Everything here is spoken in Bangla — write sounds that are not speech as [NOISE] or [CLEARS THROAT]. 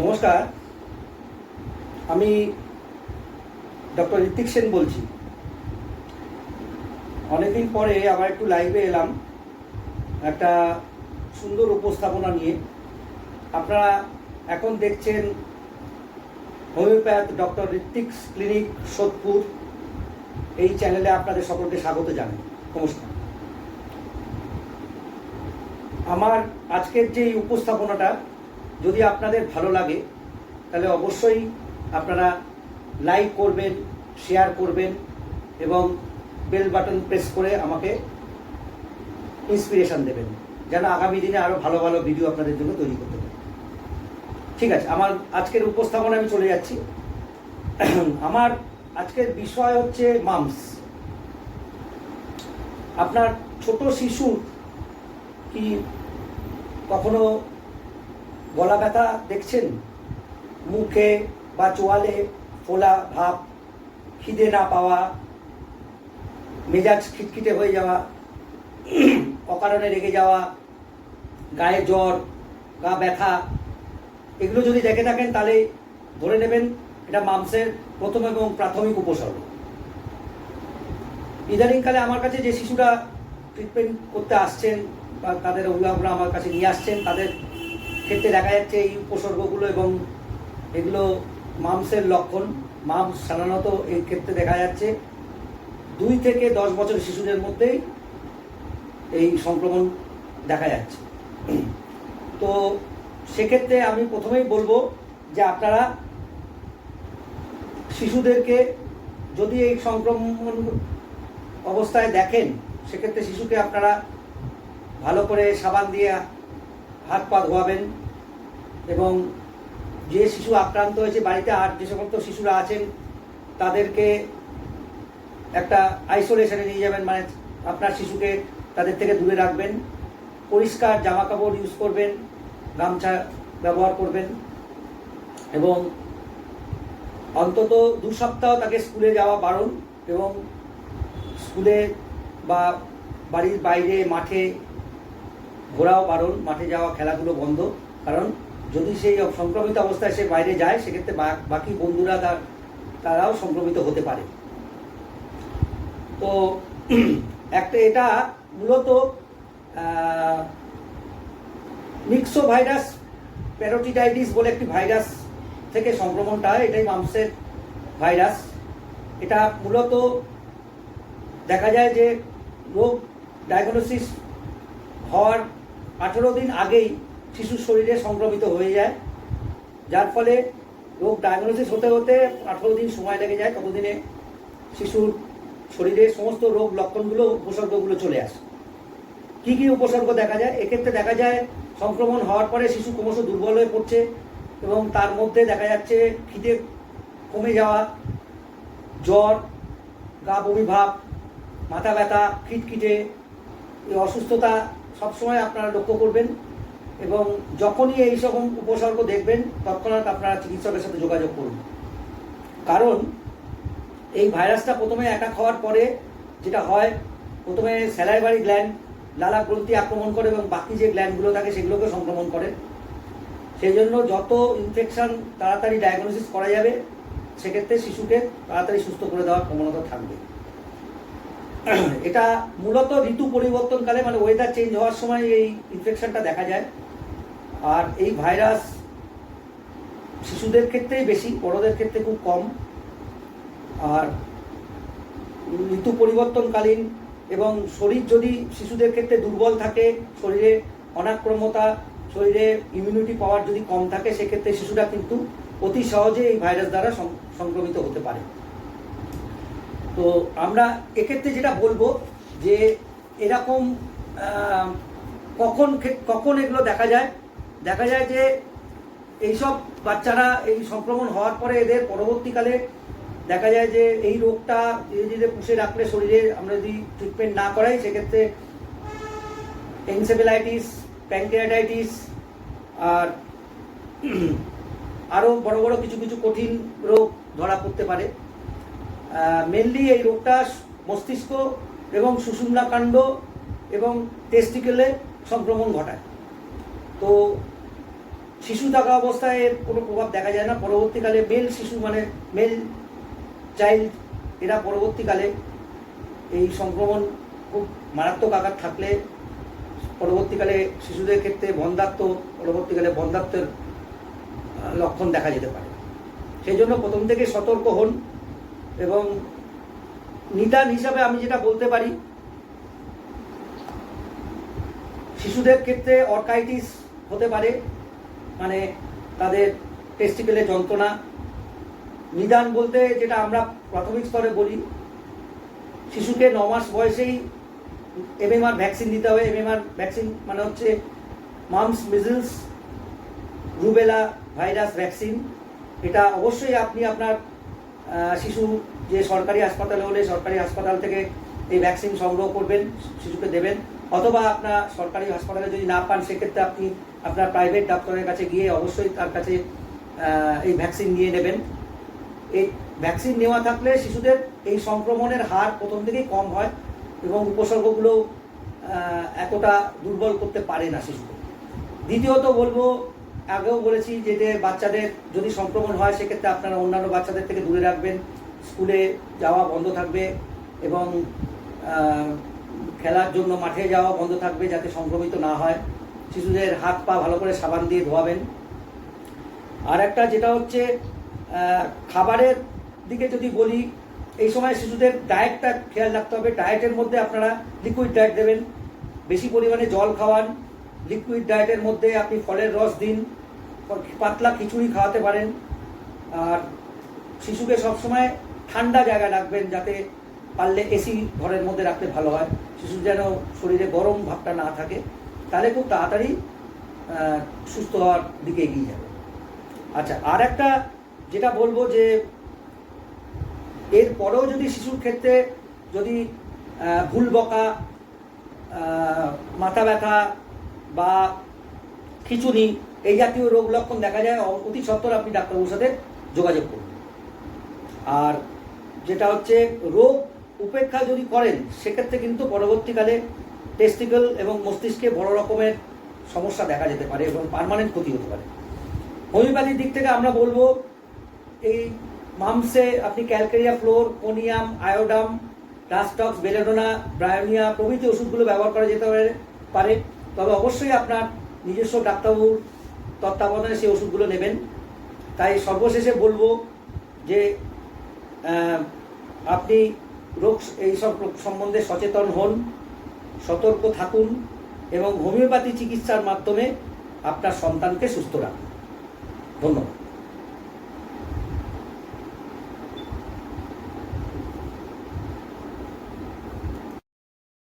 নমস্কার, আমি ডক্টর ঋত্বিক সেন বলছি। অনেকদিন পরে আবার একটু লাইভে এলাম, একটা সুন্দর উপস্থাপনা নিয়ে। আপনারা এখন দেখছেন homeopath doctor Ritwik clinic Sodepur. এই চ্যানেলে আপনাদের সকলকে স্বাগত জানাই। নমস্কার। আমার আজকের যে উপস্থাপনাটা যদি আপনাদের ভালো লাগে, তাহলে অবশ্যই আপনারা লাইক করবেন, শেয়ার করবেন এবং বেল বাটন প্রেস করে আমাকে ইন্সপিরেশন দেবেন, যেন আগামী দিনে আরও ভালো ভালো ভিডিও আপনাদের জন্য তৈরি করতে পারি। ঠিক আছে, আমার আজকের উপস্থাপনা আমি চলে যাচ্ছি। আমার আজকের বিষয় হচ্ছে মামস। আপনার ছোট শিশুর কি কখনো গলা ব্যথা দেখছেন? মুখে বা চোয়ালে ফোলা ভাব, খিদে না পাওয়া, মেজাজ খিটখিটে হয়ে যাওয়া, অকারণে রেগে যাওয়া, গায়ে জ্বর, গা ব্যথা, এগুলো যদি দেখে থাকেন তাহলে ধরে নেবেন এটা মাংসের প্রথম এবং প্রাথমিক উপসর্গ। ইদানিংকালে আমার কাছে যে শিশুরা ট্রিটমেন্ট করতে আসছেন বা তাদের অভিভাবকরা আমার কাছে নিয়ে আসছেন, তাদের ক্ষেত্রে দেখা যাচ্ছে এই উপসর্গগুলো এবং এগুলো মামসের লক্ষণ মামস সাধারণত এই ক্ষেত্রে দেখা যাচ্ছে দুই থেকে দশ বছর শিশুদের মধ্যেই এই সংক্রমণ দেখা যাচ্ছে। তো সেক্ষেত্রে আমি প্রথমেই বলব যে আপনারা শিশুদেরকে যদি এই সংক্রমণ অবস্থায় দেখেন, সেক্ষেত্রে শিশুকে আপনারা ভালো করে সাবান দিয়ে হাত পা ধোয়াবেন এবং যে শিশু আক্রান্ত হয়েছে, বাড়িতে আর যে সমস্ত শিশুরা আছেন, তাদেরকে একটা আইসোলেশনে নিয়ে যাবেন মানে আপনার শিশুকে তাদের থেকে দূরে রাখবেন, পরিষ্কার জামা কাপড় ইউজ করবেন, গামছা ব্যবহার করবেন এবং অন্তত দু সপ্তাহ তাকে স্কুলে যাওয়া বারণ এবং স্কুলে বা বাড়ির বাইরে মাঠে ঘোরাও বারণ, মাঠে যাওয়া খেলাধুলো বন্ধ, কারণ যদি সেই সংক্রমিত অবস্থায় সে বাইরে যায়, সেক্ষেত্রে বাকি বন্ধুরা তার, তারাও সংক্রমিত হতে পারে। তো [CLEARS THROAT] একটা এটা মূলত মিক্সো ভাইরাস প্যারোটিটাইটিস বলে একটি ভাইরাস থেকে সংক্রমণটা হয় এটাই মাংসের ভাইরাস এটা মূলত দেখা যায় যে রোগ ডায়াগনোসিস হওয়ার আঠেরো দিন আগেই শিশুর শরীরে সংক্রমিত হয়ে যায়। যার ফলে রোগ ডায়াগনোসিস হতে হতে আঠেরো দিন সময় লেগে যায়। ততদিনে শিশুর শরীরে সমস্ত রোগ লক্ষণগুলো, উপসর্গগুলো চলে আসে। কি কি উপসর্গ দেখা যায়? এক্ষেত্রে দেখা যায় সংক্রমণ হওয়ার পরে শিশু ক্রমশ দুর্বল হয়ে পড়ছে এবং তার মধ্যে দেখা যাচ্ছে খিদে কমে যাওয়া, জ্বর, গা বমি ভাব, মাথা ব্যথা, খিটখিটে, এই অসুস্থতা সবসময় আপনারা লক্ষ্য করবেন। এবং যখনই এই রকম উপসর্গ দেখবেন, তৎক্ষণাৎ আপনারা চিকিৎসকের সাথে যোগাযোগ করুন। কারণ, এই ভাইরাসটা প্রথমে অ্যাটাক হওয়ার পরে যেটা হয়, প্রথমে স্যালাইভারি গ্ল্যান্ড লালা গ্রন্থি আক্রমণ করে এবং বাকি যে গ্ল্যান্ডগুলো থাকে সেগুলোকে সংক্রমণ করে। সেই জন্য যত ইনফেকশন তাড়াতাড়ি ডায়াগনোসিস করা যাবে, সেক্ষেত্রে শিশুকে তাড়াতাড়ি সুস্থ করে দেওয়ার প্রবণতা থাকবে। এটা মূলত ঋতু পরিবর্তনকালে মানে ওয়েদার চেঞ্জ হওয়ার সময় এই ইনফেকশনটা দেখা যায়। আর এই ভাইরাস শিশুদের ক্ষেত্রেই বেশি, বড়দের ক্ষেত্রে খুব কম। আর ঋতু পরিবর্তনকালীন এবং শরীর যদি শিশুদের ক্ষেত্রে দুর্বল থাকে, শরীরে অনাক্রমতা, শরীরে ইমিউনিটি পাওয়ার যদি কম থাকে, সেক্ষেত্রে শিশুরা কিন্তু অতি সহজে এই ভাইরাস দ্বারা সংক্রমিত হতে পারে। তো আমরা এক্ষেত্রে যেটা বলব যে এরকম কখন কখন এগুলো দেখা যায়? দেখা যায় যে এইসব বাচ্চারা এই সংক্রমণ হওয়ার পরে এদের পরবর্তীকালে দেখা যায় যে এই রোগটা ধীরে পুষে রাখলে শরীরে আমরা যদি ট্রিটমেন্ট না করাই, সেক্ষেত্রে এনসেফেলাইটিস প্যাঙ্কিয়াটাইটিস আর আরও বড় বড় কিছু কিছু কঠিন রোগ ধরা পড়তে পারে। মেনলি এই রোগটা মস্তিষ্ক এবং সুষুম্নাকাণ্ড এবং টেস্টিকেলে সংক্রমণ ঘটায়। তো শিশু থাকা অবস্থায় এর কোনো প্রভাব দেখা যায় না। পরবর্তীকালে মেল শিশু মানে মেল চাইল্ড এরা পরবর্তীকালে এই সংক্রমণ খুব মারাত্মক আঘাত থাকলে পরবর্তীকালে শিশুদের ক্ষেত্রে বন্ধাত্ম পরবর্তীকালে বন্ধাত্বের আহ, লক্ষণ দেখা যেতে পারে। সেই জন্য প্রথম থেকে সতর্ক হন এবং নিদান হিসাবে আমি যেটা বলতে পারি শিশুদের ক্ষেত্রে অর্কাইটিস হতে পারে মানে তাদের টেস্টিকেলে যন্ত্রণা। নিদান বলতে যেটা আমরা প্রাথমিক স্তরে বলি। শিশুকে ন মাস বয়সেই এমএমআর ভ্যাকসিন দিতে হবে। এমএমআর ভ্যাকসিন মানে হচ্ছে mumps measles rubella virus vaccine এটা অবশ্যই আপনি আপনার শিশু যে সরকারি হাসপাতালে হলে সরকারি হাসপাতাল থেকে এই ভ্যাকসিন সংগ্রহ করবেন, শিশুকে দেবেন। অথবা আপনার সরকারি হাসপাতালে যদি না পান, সেক্ষেত্রে আপনি আপনার প্রাইভেট ডাক্তারের কাছে গিয়ে অবশ্যই তার কাছে এই ভ্যাকসিন নিয়ে নেবেন। এই ভ্যাকসিন নেওয়া থাকলে শিশুদের এই সংক্রমণের হার প্রথম থেকেই কম হয় এবং উপসর্গগুলো এতটা দুর্বল করতে পারে না শিশুকে দ্বিতীয়ত বলব, আগেও বলেছি যে যে বাচ্চাদের যদি সংক্রমণ হয়, সেক্ষেত্রে আপনারা অন্যান্য বাচ্চাদের থেকে দূরে রাখবেন। স্কুলে যাওয়া বন্ধ থাকবে এবং খেলার জন্য মাঠে যাওয়া বন্ধ থাকবে যাতে সংক্রমিত না হয়। শিশুদের হাত পা ভালো করে সাবান দিয়ে ধোয়াবেন। আর একটা যেটা হচ্ছে খাবারের দিকে যদি বলি, এই সময় শিশুদের ডায়েটটা খেয়াল রাখতে হবে। ডায়েটের মধ্যে আপনারা লিকুইড ডায়েট দেবেন। বেশি পরিমাণে জল খাওয়ান। লিকুইড ডায়েটের মধ্যে আপনি ফলের রস দিন। পাতলা খিচুড়ি খাওয়াতে পারেন। আর শিশুকে সবসময় ঠান্ডা জায়গায় রাখবেন যাতে পারলে এসি ঘরের মধ্যে রাখলে ভালো হয়। শিশু যেন শরীরে গরম ভাবটা না থাকে, তাহলে খুব তাড়াতাড়ি সুস্থ হওয়ার দিকে এগিয়ে যাবে। আচ্ছা আর একটা যেটা বলব যে, এর পরেও যদি শিশুর ক্ষেত্রে যদি ভুল বকা মাথা ব্যথা বা খিচুনি, এই জাতীয় রোগ লক্ষণ দেখা যায় অতি সত্বর আপনি ডাক্তারবাবুর সাথে যোগাযোগ করুন। আর যেটা হচ্ছে রোগ উপেক্ষা যদি করেন, সেক্ষেত্রে কিন্তু পরবর্তীকালে টেস্টিকল এবং মস্তিষ্কে বড় রকমের সমস্যা দেখা যেতে পারে এবং পার্মানেন্ট ক্ষতি হতে পারে। হোমিওপ্যাথির দিক থেকে আমরা বলব, এই মামসে আপনি ক্যালকেরিয়া ফ্লোর কোনিয়াম আয়োডাম ডাস্টক্স বেলেডোনা ব্রায়োনিয়া প্রভৃতি ওষুধগুলো ব্যবহার করা যেতে পারে তবে অবশ্যই আপনার নিজস্ব ডাক্তারবাবুর তত্ত্বাবধানে সেই ওষুধগুলো নেবেন। তাই সর্বশেষে বলব যে আপনি রোগ এইসব রোগ সম্বন্ধে সচেতন হন, সতর্ক থাকুন এবং হোমিওপ্যাথি চিকিৎসার মাধ্যমে আপনার সন্তানকে সুস্থ রাখুন। ধন্যবাদ।